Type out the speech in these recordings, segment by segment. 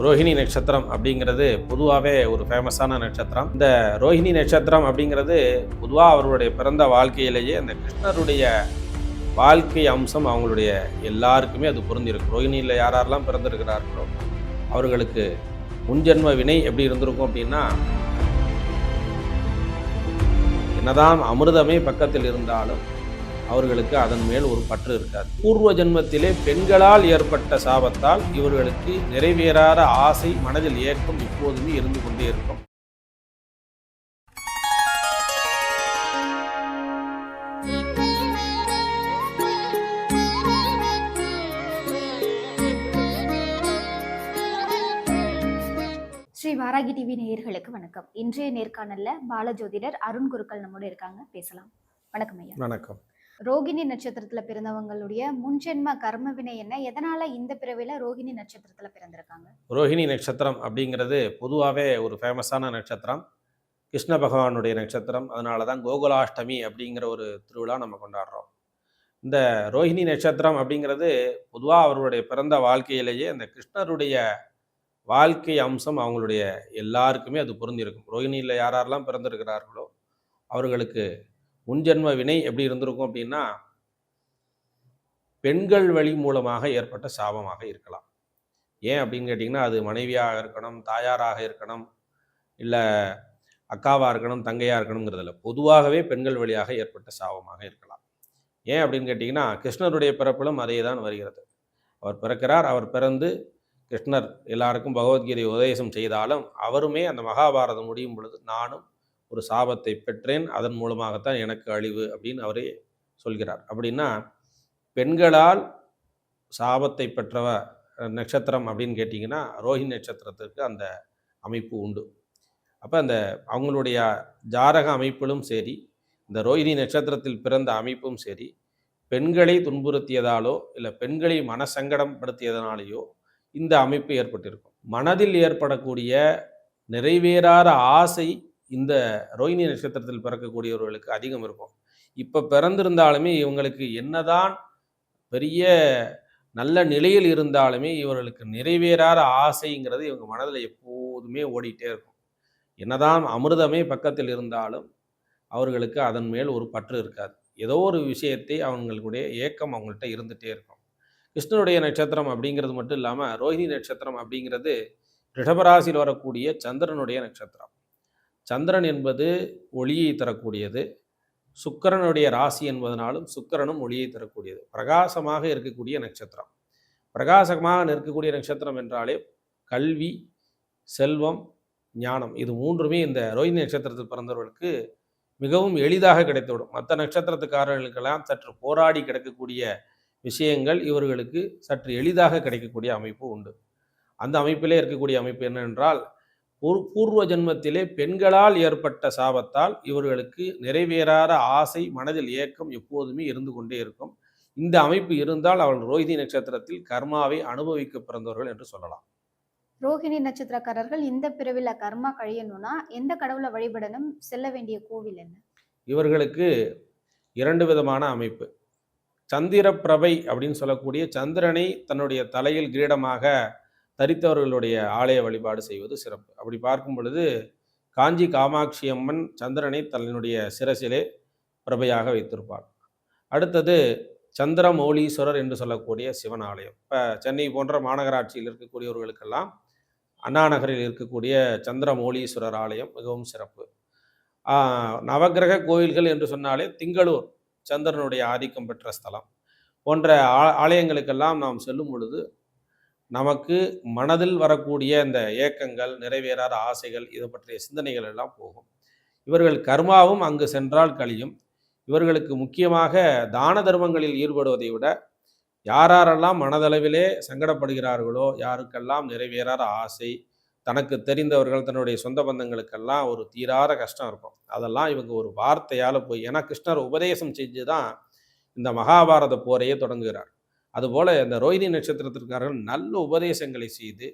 ரோஹிணி நட்சத்திரம் அப்படிங்கிறது பொதுவாகவே ஒரு ஃபேமஸான நட்சத்திரம். இந்த ரோஹிணி நட்சத்திரம் அப்படிங்கிறது பொதுவாக அவருடைய பிறந்த வாழ்க்கையிலேயே அந்த கிருஷ்ணருடைய வாழ்க்கை அம்சம் அவங்களுடைய எல்லாருக்குமே அது பொருந்திருக்கும். ரோஹிணியில் யார் யாரெல்லாம் பிறந்திருக்கிறார்களோ அவர்களுக்கு முன்ஜென்ம வினை எப்படி இருந்திருக்கும் அப்படின்னா என்னதான் அமிர்தமே பக்கத்தில் இருந்தாலும் அவர்களுக்கு அதன் மேல் ஒரு பற்று இருக்காது. பூர்வ ஜென்மத்திலே பெண்களால் ஏற்பட்ட சாபத்தால் இவர்களுக்கு நிறைவேறாத ஆசை மனதில் ஏக்கம் இப்போதுமே இருந்து கொண்டே இருக்கும். ஸ்ரீ வாராகி டிவி நேயர்களுக்கு வணக்கம். இன்றைய நேர்காணல்ல பாலஜோதிடர் அருண் குருக்கள் நம்மோட இருக்காங்க. பேசலாம். வணக்கம் ஐயா. வணக்கம். ரோகிணி நட்சத்திரத்துல பிறந்தவங்களுடைய முன்ஜென்ம கர்ம வினை என்ன? எதனால இந்த பிறவில ரோகிணி நட்சத்திரத்துல பிறந்திருக்காங்க? ரோஹிணி நட்சத்திரம் அப்படிங்கிறது பொதுவாகவே ஒரு ஃபேமஸான நட்சத்திரம். கிருஷ்ண பகவானுடைய நட்சத்திரம். அதனால தான் கோகுலாஷ்டமி அப்படிங்கிற ஒரு திருவிழா நம்ம கொண்டாடுறோம். இந்த ரோஹிணி நட்சத்திரம் அப்படிங்கிறது பொதுவாக அவருடைய பிறந்த வாழ்க்கையிலேயே அந்த கிருஷ்ணருடைய வாழ்க்கை அம்சம் அவங்களுடைய எல்லாருக்குமே அது பொருந்திருக்கும் ரோஹிணியில் யார் யாரெல்லாம் பிறந்திருக்கிறார்களோ அவர்களுக்கு முன்ஜென்ம வினை எப்படி இருந்திருக்கும் அப்படின்னா பெண்கள் வழி மூலமாக ஏற்பட்ட சாபமாக இருக்கலாம். ஏன் அப்படின்னு கேட்டிங்கன்னா அது மனைவியாக இருக்கணும் தாயாராக இருக்கணும் இல்லை அக்காவாக இருக்கணும் தங்கையாக இருக்கணுங்கிறதுல பொதுவாகவே பெண்கள் வழியாக ஏற்பட்ட சாபமாக இருக்கலாம். ஏன் அப்படின்னு கேட்டிங்கன்னா கிருஷ்ணருடைய பிறப்பிலும் அதே தான் வருகிறது. அவர் பிறக்கிறார் அவர் பிறந்து கிருஷ்ணர் எல்லாருக்கும் பகவத்கீதை உபதேசம் செய்தாலும் அவருமே அந்த மகாபாரதம் முடியும் பொழுது நானும் ஒரு சாபத்தை பெற்றேன் அதன் மூலமாகத்தான் எனக்கு அழிவு அப்படின்னு அவரே சொல்கிறார். அப்படின்னா பெண்களால் சாபத்தை பெற்றவ நட்சத்திரம் அப்படின்னு கேட்டிங்கன்னா ரோஹி நட்சத்திரத்திற்கு அந்த அமைப்பு உண்டு. அப்போ அந்த அவங்களுடைய ஜாரக அமைப்பிலும் சரி இந்த ரோஹிணி நட்சத்திரத்தில் பிறந்த அமைப்பும் சரி பெண்களை துன்புறுத்தியதாலோ இல்லை பெண்களை மனசங்கடம் படுத்தியதனாலேயோ இந்த அமைப்பு ஏற்பட்டிருக்கும். மனதில் ஏற்படக்கூடிய நிறைவேறாத ஆசை இந்த ரோஹிணி நட்சத்திரத்தில் பிறக்கக்கூடியவர்களுக்கு அதிகம் இருக்கும். இப்போ பிறந்திருந்தாலுமே இவங்களுக்கு என்னதான் பெரிய நல்ல நிலையில் இருந்தாலுமே இவர்களுக்கு நிறைவேறாத ஆசைங்கிறது இவங்க மனதில் எப்போதுமே ஓடிட்டே இருக்கும். என்னதான் அமிர்தமே பக்கத்தில் இருந்தாலும் அவர்களுக்கு அதன் மேல் ஒரு பற்று இருக்காது. ஏதோ ஒரு விஷயத்தை அவங்களுடைய ஏக்கம் அவங்கள்ட்ட இருந்துகிட்டே இருக்கும். கிருஷ்ணனுடைய நட்சத்திரம் அப்படிங்கிறது மட்டும் இல்லாமல் ரோஹிணி நட்சத்திரம் அப்படிங்கிறது ரிஷபராசியில் வரக்கூடிய சந்திரனுடைய நட்சத்திரம். சந்திரன் என்பது ஒளியை தரக்கூடியது. சுக்கிரனுடைய ராசி என்பதனாலும் சுக்கிரனும் ஒளியை தரக்கூடியது. பிரகாசமாக இருக்கக்கூடிய நட்சத்திரம். பிரகாசமாக இருக்கக்கூடிய நட்சத்திரம் என்றாலே கல்வி செல்வம் ஞானம். இது மூன்றுமே இந்த ரோஹிணி நட்சத்திரத்தில் பிறந்தவர்களுக்கு மிகவும் எளிதாக கிடைத்துவிடும். மற்ற நட்சத்திரத்துக்காரர்களுக்கெல்லாம் சற்று போராடி கிடக்கக்கூடிய விஷயங்கள் இவர்களுக்கு சற்று எளிதாக கிடைக்கக்கூடிய அமைப்பு உண்டு. அந்த அமைப்பிலே இருக்கக்கூடிய அமைப்பு என்னவென்றால் பூர்- பூர்வ ஜென்மத்திலே பெண்களால் ஏற்பட்ட சாபத்தால் இவர்களுக்கு நிறைவேறாத ஆசை மனதில் ஏக்கம் எப்போதுமே இருந்து கொண்டே இருக்கும். இந்த அமைப்பு இருந்தால் அவள் ரோஹிணி நட்சத்திரத்தில் கர்மாவை அனுபவிக்க பிறந்தவர்கள் என்று சொல்லலாம். ரோகிணி நட்சத்திரக்காரர்கள் இந்த பிறவில கர்மா கழியணும்னா எந்த கடவுளை வழிபடணும்? செல்ல வேண்டிய கோவில் என்ன? இவர்களுக்கு இரண்டு விதமான அமைப்பு. சந்திரப்பிரபை அப்படின்னு சொல்லக்கூடிய சந்திரனை தன்னுடைய தலையில் கிரீடமாக தரித்தவர்களுடைய ஆலய வழிபாடு செய்வது சிறப்பு. அப்படி பார்க்கும் பொழுது காஞ்சி காமாட்சி அம்மன் சந்திரனை தன்னுடைய சிரசிலே பிரபையாக வைத்திருப்பார். அடுத்தது சந்திரமௌலீஸ்வரர் என்று சொல்லக்கூடிய சிவன் ஆலயம். இப்போ சென்னை போன்ற மாநகராட்சியில் இருக்கக்கூடியவர்களுக்கெல்லாம் அண்ணா நகரில் இருக்கக்கூடிய சந்திரமௌலீஸ்வரர் ஆலயம் மிகவும் சிறப்பு. நவகிரக கோயில்கள் என்று சொன்னாலே திங்களூர் சந்திரனுடைய ஆதிக்கம் பெற்ற ஸ்தலம் போன்ற ஆ- ஆலயங்களுக்கெல்லாம் நாம் செல்லும் பொழுது நமக்கு மனதில் வரக்கூடிய இந்த ஏக்கங்கள் நிறைவேறாத ஆசைகள் இது பற்றிய சிந்தனைகள் எல்லாம் போகும். இவர்கள் கர்மாவும் அங்கு சென்றால் கழியும். இவர்களுக்கு முக்கியமாக தான தர்மங்களில் ஈடுபடுவதை விட யாரெல்லாம் மனதளவிலே சங்கடப்படுகிறார்களோ யாருக்கெல்லாம் நிறைவேறாத ஆசை தனக்கு தெரிந்தவர்கள் தன்னுடைய சொந்த பந்தங்களுக்கெல்லாம் ஒரு தீராத கஷ்டம் இருக்கும். அதெல்லாம் இவங்க ஒரு வார்த்தையால் போய் ஏன்னா கிருஷ்ணர் உபதேசம் செஞ்சு தான் இந்த மகாபாரத போரையே தொடங்குகிறார். அதுபோல் இந்த ரோஹிணி நட்சத்திரத்திற்காரர்கள் நல்ல உபதேசங்களை செய்து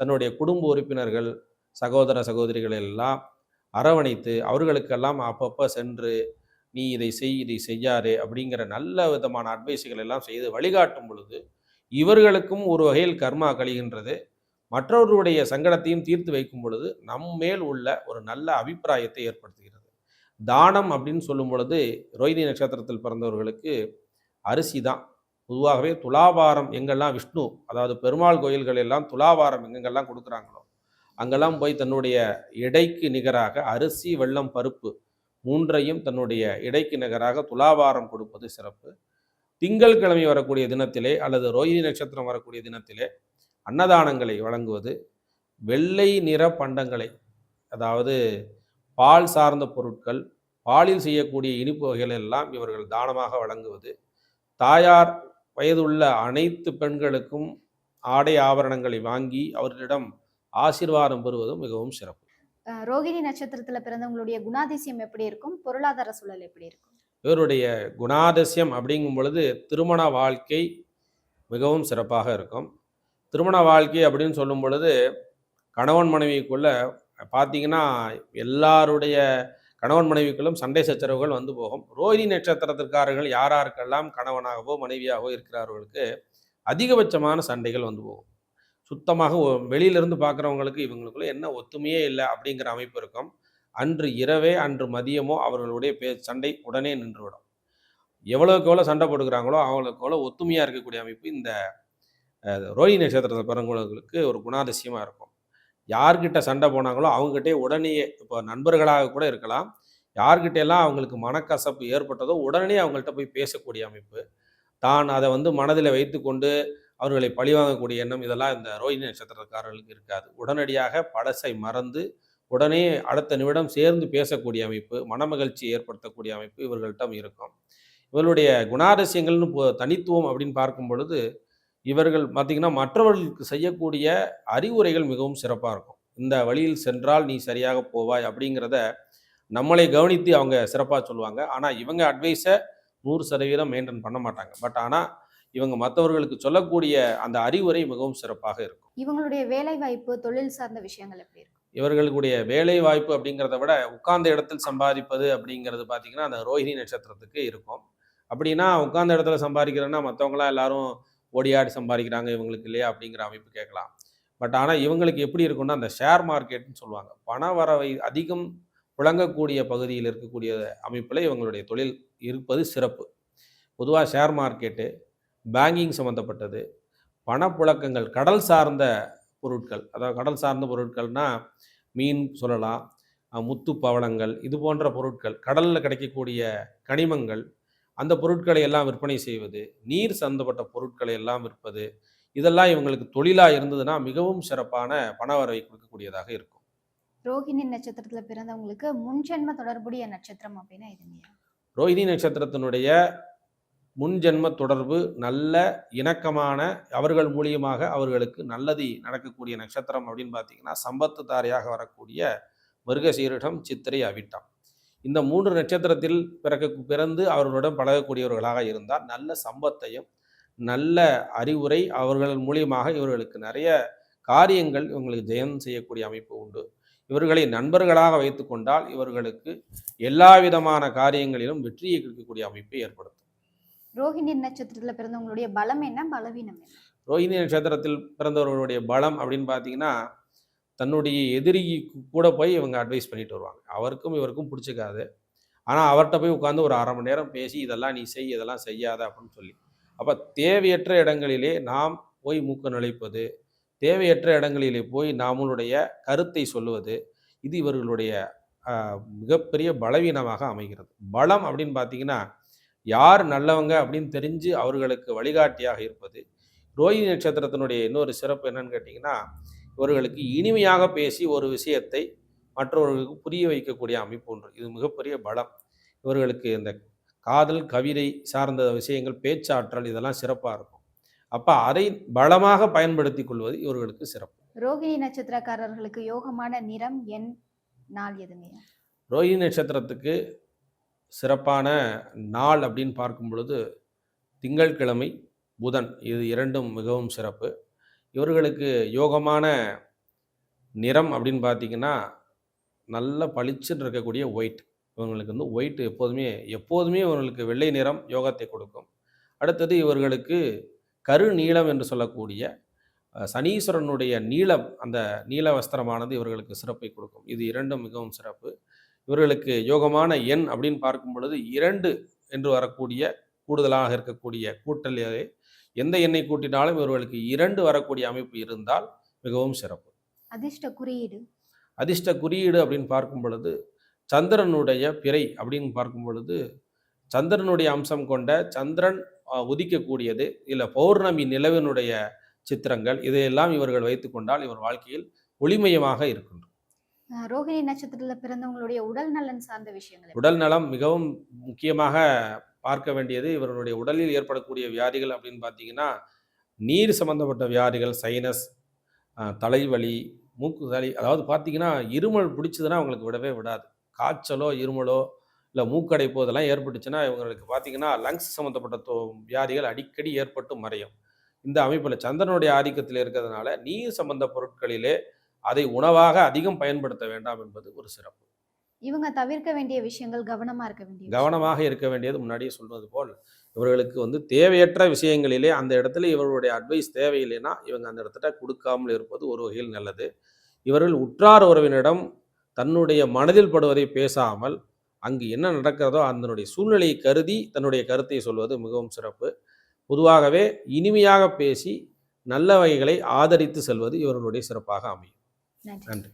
தன்னுடைய குடும்ப உறுப்பினர்கள் சகோதர சகோதரிகள் எல்லாம் அரவணைத்து அவர்களுக்கெல்லாம் அப்பப்போ சென்று நீ இதை செய் இதை செய்யாரு அப்படிங்கிற நல்ல விதமான அட்வைஸுகள் எல்லாம் செய்து வழிகாட்டும் பொழுது இவர்களுக்கும் ஒரு வகையில் கர்மா கழிகின்றது. மற்றவர்களுடைய சங்கடத்தையும் தீர்த்து வைக்கும் பொழுது நம் மேல் உள்ள ஒரு நல்ல அபிப்பிராயத்தை ஏற்படுத்துகிறது. தானம் அப்படின்னு சொல்லும் பொழுது ரோஹிணி நட்சத்திரத்தில் பிறந்தவர்களுக்கு அரிசி தான். பொதுவாகவே துலாபாரம் எங்கெல்லாம் விஷ்ணு அதாவது பெருமாள் கோயில்கள் எல்லாம் துலாபாரம் எங்கெங்கெல்லாம் கொடுக்குறாங்களோ அங்கெல்லாம் போய் தன்னுடைய இடைக்கு நிகராக அரிசி வெள்ளம் பருப்பு மூன்றையும் தன்னுடைய இடைக்கு நிகராக துலாபாரம் கொடுப்பது சிறப்பு. திங்கட்கிழமை வரக்கூடிய தினத்திலே அல்லது ரோஹிணி நட்சத்திரம் வரக்கூடிய தினத்திலே அன்னதானங்களை வழங்குவது வெள்ளை நிற பண்டங்களை அதாவது பால் சார்ந்த பொருட்கள் பாலில் செய்யக்கூடிய இனிப்பு வகைகள் எல்லாம் இவர்கள் தானமாக வழங்குவது தாயார் வயதுள்ள அனைத்து பெண்களுக்கும் ஆடை ஆபரணங்களை வாங்கி அவர்களிடம் ஆசீர்வாதம் பெறுவதும் மிகவும் சிறப்பு. ரோகிணி நட்சத்திரத்துல பிறந்தவங்களுடைய குணாதிசயம் எப்படி இருக்கும்? பொருளாதார சூழல் எப்படி இருக்கும்? இவருடைய குணாதிசயம் அப்படிங்கும் பொழுது திருமண வாழ்க்கை மிகவும் சிறப்பாக இருக்கும். திருமண வாழ்க்கை அப்படின்னு சொல்லும் பொழுது கணவன் மனைவிக்குள்ள பார்த்தீங்கன்னா எல்லாருடைய கணவன் மனைவிக்குள்ளும் சண்டை சச்சரவுகள் வந்து போகும். ரோஹிணி நட்சத்திரத்திற்காரர்கள் யாராருக்கெல்லாம் யாருக்கெல்லாம் கணவனாகவோ மனைவியாகவோ இருக்கிறார்களுக்கு அதிகபட்சமான சண்டைகள் வந்து போகும். சுத்தமாக வெளியிலிருந்து பார்க்குறவங்களுக்கு இவங்களுக்குள்ள என்ன ஒத்துமையே இல்லை அப்படிங்கிற அமைப்பு இருக்கும். அன்று இரவே அன்று மதியமோ அவர்களுடைய பே சண்டை உடனே நின்றுவிடும். எவ்வளோக்கு எவ்வளோ சண்டை போட்டுக்கிறாங்களோ அவங்களுக்கு எவ்வளோ ஒத்துமையாக இருக்கக்கூடிய அமைப்பு இந்த அஹ், ரோஹிணி நட்சத்திரத்தை பிறந்தவங்களுக்கு ஒரு குணாதிசயமாக இருக்கும். யார்கிட்ட சண்டை போனாங்களோ அவங்ககிட்டே உடனேயே இப்போ நண்பர்களாக கூட இருக்கலாம். யார்கிட்ட எல்லாம் அவங்களுக்கு மனக்கசப்பு ஏற்பட்டதோ உடனே அவங்கள்ட்ட போய் பேசக்கூடிய அமைப்பு. தான் அதை வந்து மனதில் வைத்துக்கொண்டு அவர்களை பழிவாங்கக்கூடிய எண்ணம் இதெல்லாம் இந்த ரோஹிணி நட்சத்திரக்காரர்களுக்கு இருக்காது. உடனடியாக பழசை மறந்து உடனே அடுத்த நிமிடம் சேர்ந்து பேசக்கூடிய அமைப்பு மனமகிழ்ச்சி ஏற்படுத்தக்கூடிய அமைப்பு இவர்கள்ட்ட இருக்கும். இவர்களுடைய குணாரசியங்கள்னு தனித்துவம் அப்படின்னு பார்க்கும் பொழுது இவர்கள் பார்த்தீங்கன்னா மற்றவர்களுக்கு செய்யக்கூடிய அறிவுரைகள் மிகவும் சிறப்பாக இருக்கும். இந்த வழியில் சென்றால் நீ சரியாக போவாய் அப்படிங்கிறத நம்மளை கவனித்து அவங்க சிறப்பாக சொல்லுவாங்க. ஆனால் இவங்க அட்வைஸை நூறு சதவீதம் மெயின்டைன் பண்ண மாட்டாங்க. பட் ஆனால் இவங்க மற்றவர்களுக்கு சொல்லக்கூடிய அந்த அறிவுரை மிகவும் சிறப்பாக இருக்கும். இவங்களுடைய வேலை வாய்ப்பு தொழில் சார்ந்த விஷயங்கள் எப்படி இருக்கும்? இவர்களுடைய வேலை வாய்ப்பு அப்படிங்கிறத விட உட்கார்ந்த இடத்தில் சம்பாதிப்பது அப்படிங்கிறது பார்த்தீங்கன்னா அந்த ரோஹிணி நட்சத்திரத்துக்கு இருக்கும். அப்படின்னா உட்கார்ந்த இடத்துல சம்பாதிக்கிறேன்னா மற்றவங்களாம் எல்லாரும் ஓடியாடி சம்பாதிக்கிறாங்க இவங்களுக்கு இல்லையா அப்படிங்கிற அமைப்பு கேட்கலாம். பட் ஆனால் இவங்களுக்கு எப்படி இருக்கும்னா அந்த ஷேர் மார்க்கெட்னு சொல்லுவாங்க. பண வரவை அதிகம் புழங்கக்கூடிய பகுதியில் இருக்கக்கூடிய அமைப்பில் இவங்களுடைய தொழில் இருப்பது சிறப்பு. பொதுவாக ஷேர் மார்க்கெட்டு பேங்கிங் சம்மந்தப்பட்டது பணப்புழக்கங்கள் கடல் சார்ந்த பொருட்கள். அதாவது கடல் சார்ந்த பொருட்கள்னால் மீன் சொல்லலாம் முத்து பவளங்கள் இது போன்ற பொருட்கள் கடலில் கிடைக்கக்கூடிய கனிமங்கள் அந்த பொருட்களை எல்லாம் விற்பனை செய்வது நீர் சம்பந்தப்பட்ட பொருட்களை எல்லாம் விற்பது இதெல்லாம் இவங்களுக்கு தொழிலாக இருந்ததுன்னா மிகவும் சிறப்பான பணவரவை கொடுக்கக்கூடியதாக இருக்கும். ரோகிணி நட்சத்திரத்துல பிறந்தவங்களுக்கு முன்ஜென்ம தொடர்புடைய நட்சத்திரம் அப்படின்னா எதுங்க ரோஹிணி நட்சத்திரத்தினுடைய முன்ஜென்ம தொடர்பு நல்ல இணக்கமான அவர்கள் மூலியமாக அவர்களுக்கு நல்லது நடக்கக்கூடிய நட்சத்திரம் அப்படின்னு பார்த்தீங்கன்னா சம்பத்து தாரையாக வரக்கூடிய மிருகசீரிடம் சித்திரை அவிட்டம். இந்த மூன்று நட்சத்திரத்தில் பிறக்க பிறந்து அவர்களுடன் பழகக்கூடியவர்களாக இருந்தால் நல்ல சம்பத்தையும் நல்ல அறிவுரை அவர்கள் மூலியமாக இவர்களுக்கு நிறைய காரியங்கள் இவங்களுக்கு ஜெயம் செய்யக்கூடிய அமைப்பு உண்டு. இவர்களை நண்பர்களாக வைத்துக்கொண்டால் இவர்களுக்கு எல்லா விதமான காரியங்களிலும் வெற்றியை கிடைக்கக்கூடிய அமைப்பை ஏற்படுத்தும். ரோஹிணி நட்சத்திரத்துல பிறந்தவங்களுடைய பலம் என்ன? பலவீனம் ரோஹிணி நட்சத்திரத்தில் பிறந்தவர்களுடைய பலம் அப்படின்னு பார்த்தீங்கன்னா தன்னுடைய எதிரிக்கு கூட போய் இவங்க அட்வைஸ் பண்ணிட்டு வருவாங்க. அவருக்கும் இவருக்கும் பிடிச்சிக்காது. ஆனால் அவர்கிட்ட போய் உட்காந்து ஒரு அரை மணி நேரம் பேசி இதெல்லாம் நீ செய் இதெல்லாம் செய்யாத அப்படின்னு சொல்லி. அப்போ தேவையற்ற இடங்களிலே நாம் போய் மூக்க நுழைப்பது தேவையற்ற இடங்களிலே போய் நம்மளுடைய கருத்தை சொல்லுவது இது இவர்களுடைய மிகப்பெரிய பலவீனமாக அமைகிறது. பலம் அப்படின்னு பார்த்தீங்கன்னா யார் நல்லவங்க அப்படின்னு தெரிஞ்சு அவர்களுக்கு வழிகாட்டியாக இருப்பது. ரோஹிணி நட்சத்திரத்தினுடைய இன்னொரு சிறப்பு என்னன்னு கேட்டிங்கன்னா இவர்களுக்கு இனிமையாக பேசி ஒரு விஷயத்தை மற்றவர்களுக்கு புரிய வைக்கக்கூடிய அமைப்பு ஒன்று. இது மிகப்பெரிய பலம். இவர்களுக்கு இந்த காதல் கவிதை சார்ந்த விஷயங்கள் பேச்சாற்றல் இதெல்லாம் சிறப்பாக இருக்கும். அப்போ அதை பலமாக பயன்படுத்தி கொள்வது இவர்களுக்கு சிறப்பு. ரோகிணி நட்சத்திரக்காரர்களுக்கு யோகமான நிறம் எண் நாள் எதுங்க? ரோஹிணி நட்சத்திரத்துக்கு சிறப்பான நாள் அப்படின்னு பார்க்கும் பொழுது திங்கட்கிழமை புதன். இது இரண்டும் மிகவும் சிறப்பு. இவர்களுக்கு யோகமான நிறம் அப்படின்னு பார்த்தீங்கன்னா நல்ல பளிச்சுன்னு இருக்கக்கூடிய ஒயிட் இவங்களுக்கு வந்து ஒயிட் எப்போதுமே எப்போதுமே இவர்களுக்கு வெள்ளை நிறம் யோகத்தை கொடுக்கும். அடுத்தது இவர்களுக்கு கரு நீளம் என்று சொல்லக்கூடிய சனீஸ்வரனுடைய நீளம் அந்த நீல வஸ்திரமானது இவர்களுக்கு சிறப்பை கொடுக்கும். இது இரண்டும் மிகவும் சிறப்பு. இவர்களுக்கு யோகமான எண் அப்படின்னு பார்க்கும் பொழுது இரண்டு என்று வரக்கூடிய கூடுதலாக இருக்கக்கூடிய கூட்டலே எந்த எண்ணை கூட்டினாலும் இவர்களுக்கு இரண்டு வரக்கூடிய அமைப்பு இருந்தால் மிகவும் சிறப்பு அதிர்ஷ்ட குறியீடு அதிர்ஷ்ட குறியீடு அப்படின்னு பார்க்கும் பொழுது சந்திரனுடைய பிறை அப்படின்னு பார்க்கும் பொழுது சந்திரனுடைய அம்சம் கொண்ட சந்திரன் உதிக்கக்கூடியது இல்லை பௌர்ணமி நிலவினுடைய சித்திரங்கள் இதையெல்லாம் இவர்கள் வைத்துக்கொண்டால் இவர் வாழ்க்கையில் ஒளிமயமாக இருக்கின்றோம் ரோகிணி நட்சத்திரத்துல பிறந்தவங்களுடைய உடல் நலன் சார்ந்த விஷயங்கள்? உடல் நலம் மிகவும் முக்கியமாக பார்க்க வேண்டியது இவர்களுடைய உடலில் ஏற்படக்கூடிய வியாதிகள் அப்படின்னு பார்த்தீங்கன்னா நீர் சம்பந்தப்பட்ட வியாதிகள் சைனஸ் தலைவலி மூக்கு சளி அதாவது பார்த்தீங்கன்னா இருமல் பிடிச்சதுன்னா அவங்களுக்கு விடவே விடாது. காய்ச்சலோ இருமலோ இல்லை மூக்கடைப்போ இதெல்லாம் ஏற்பட்டுச்சுன்னா இவங்களுக்கு பார்த்தீங்கன்னா லங்ஸ் சம்மந்தப்பட்ட தோ வியாதிகள் அடிக்கடி ஏற்பட்டு மறையும். இந்த அமைப்பில் சந்திரனுடைய ஆதிக்கத்தில் இருக்கிறதுனால நீர் சம்பந்த பொருட்களிலே அதை உணவாக அதிகம் பயன்படுத்த வேண்டாம் என்பது ஒரு சிறப்பு. இவங்க தவிர்க்க வேண்டிய விஷயங்கள் கவனமா இருக்க வேண்டிய. கவனமாக இருக்க வேண்டியது முன்னாடியே சொல்வது போல் இவர்களுக்கு வந்து தேவையற்ற விஷயங்களிலே அந்த இடத்துல இவர்களுடைய அட்வைஸ் தேவையில்லைன்னா இவங்க அந்த இடத்துல கொடுக்காமல் இருப்பது ஒரு வகையில் நல்லது. இவர்கள் உற்றார் உறவினரிடம் தன்னுடைய மனதில் படுவதை பேசாமல் அங்கு என்ன நடக்கிறதோ அதனுடைய சூழ்நிலையை கருதி தன்னுடைய கருத்தை சொல்வது மிகவும் சிறப்பு. பொதுவாகவே இனிமையாக பேசி நல்ல வகைகளை ஆதரித்து செல்வது இவர்களுடைய சிறப்பாக அமையும். நன்றி.